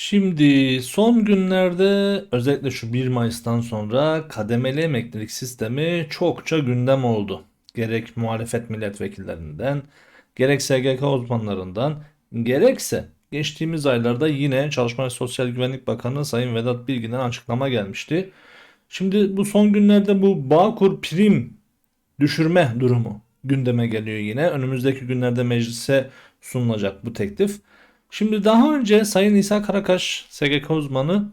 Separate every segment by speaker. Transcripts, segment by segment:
Speaker 1: Şimdi son günlerde özellikle şu 1 Mayıs'tan sonra kademeli emeklilik sistemi çokça gündem oldu. Gerek muhalefet milletvekillerinden, gerek SGK uzmanlarından, gerekse geçtiğimiz aylarda yine Çalışma ve Sosyal Güvenlik Bakanı Sayın Vedat Bilgin'den açıklama gelmişti. Şimdi bu son günlerde bu Bağkur prim düşürme durumu gündeme geliyor yine. Önümüzdeki günlerde meclise sunulacak bu teklif. Şimdi daha önce Sayın İsa Karakaş, SGK uzmanı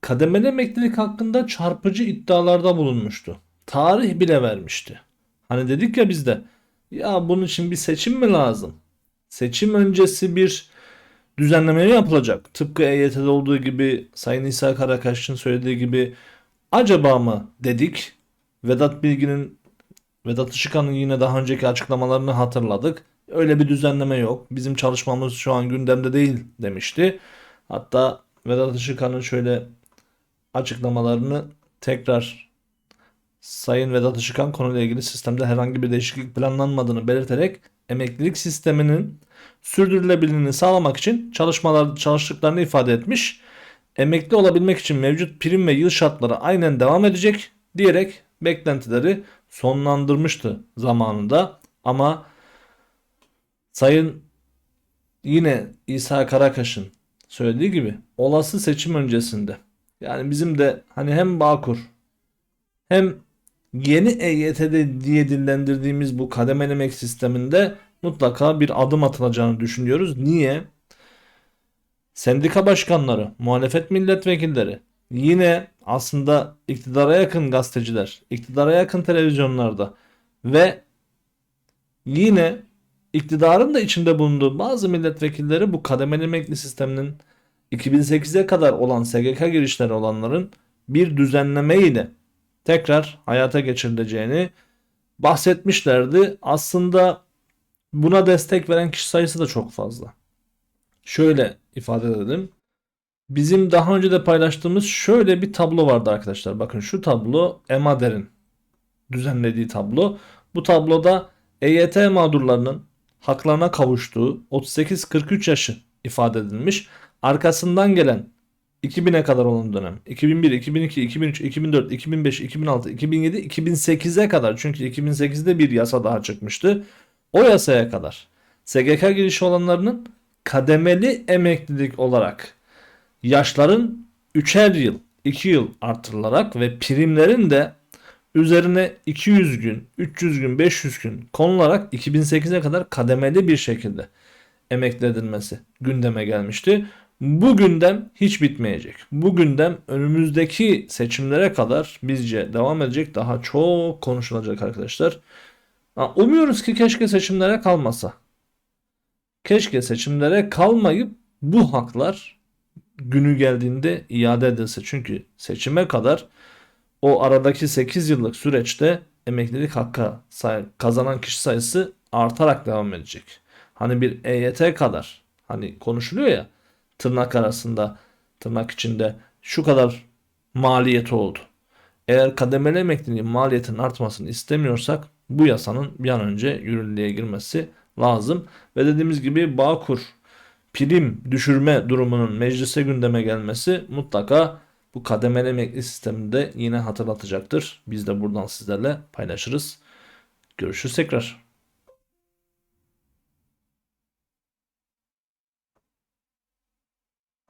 Speaker 1: kademeli emeklilik hakkında çarpıcı iddialarda bulunmuştu. Tarih bile vermişti. Hani dedik ya biz de ya bunun için bir seçim mi lazım? Seçim öncesi bir düzenleme yapılacak? Tıpkı EYT'de olduğu gibi Sayın İsa Karakaş'ın söylediği gibi acaba mı dedik? Vedat Bilgin'in Vedat Işıkhan'ın yine daha önceki açıklamalarını hatırladık. Öyle bir düzenleme yok. Bizim çalışmamız şu an gündemde değil demişti. Hatta Vedat Işıkhan'ın şöyle açıklamalarını tekrar Sayın Vedat Işıkhan konuyla ilgili sistemde herhangi bir değişiklik planlanmadığını belirterek emeklilik sisteminin sürdürülebilirliğini sağlamak için çalışmalar çalıştıklarını ifade etmiş. Emekli olabilmek için mevcut prim ve yıl şartları aynen devam edecek diyerek beklentileri sonlandırmıştı zamanında. Ama Sayın yine İsa Karakaş'ın söylediği gibi olası seçim öncesinde yani bizim de hani hem Bağkur hem yeni EYT'de diye dillendirdiğimiz bu kademelemek sisteminde mutlaka bir adım atılacağını düşünüyoruz. Niye? Sendika başkanları, muhalefet milletvekilleri, yine aslında iktidara yakın gazeteciler, iktidara yakın televizyonlarda ve yine iktidarın da içinde bulunduğu bazı milletvekilleri bu kademeli emekli sisteminin 2008'e kadar olan SGK girişleri olanların bir düzenleme ile tekrar hayata geçirileceğini bahsetmişlerdi. Aslında buna destek veren kişi sayısı da çok fazla. Şöyle ifade edelim. Bizim daha önce de paylaştığımız şöyle bir tablo vardı arkadaşlar. Bakın şu tablo Emader'in düzenlediği tablo. Bu tabloda EYT mağdurlarının haklarına kavuştuğu 38-43 yaşı ifade edilmiş. Arkasından gelen 2000'e kadar olan dönem 2001, 2002, 2003, 2004, 2005, 2006, 2007, 2008'e kadar çünkü 2008'de bir yasa daha çıkmıştı. O yasaya kadar SGK girişi olanlarının kademeli emeklilik olarak yaşların 3'er yıl 2 yıl artırılarak ve primlerin de üzerine 200 gün, 300 gün, 500 gün konularak 2008'e kadar kademeli bir şekilde emekli edilmesi gündeme gelmişti. Bu gündem hiç bitmeyecek. Bu gündem önümüzdeki seçimlere kadar bizce devam edecek. Daha çok konuşulacak arkadaşlar. Umuyoruz ki keşke seçimlere kalmasa. Keşke seçimlere kalmayıp bu haklar günü geldiğinde iade edilse. Çünkü seçime kadar o aradaki 8 yıllık süreçte emeklilik hakkı kazanan kişi sayısı artarak devam edecek. Hani bir EYT kadar hani konuşuluyor ya tırnak arasında tırnak içinde şu kadar maliyeti oldu. Eğer kademeli emekliliğin maliyetinin artmasını istemiyorsak bu yasanın bir an önce yürürlüğe girmesi lazım. Ve dediğimiz gibi Bağkur prim düşürme durumunun meclise gündeme gelmesi mutlaka bu kademeli emekli sisteminde yine hatırlatacaktır. Biz de buradan sizlerle paylaşırız. Görüşürüz tekrar.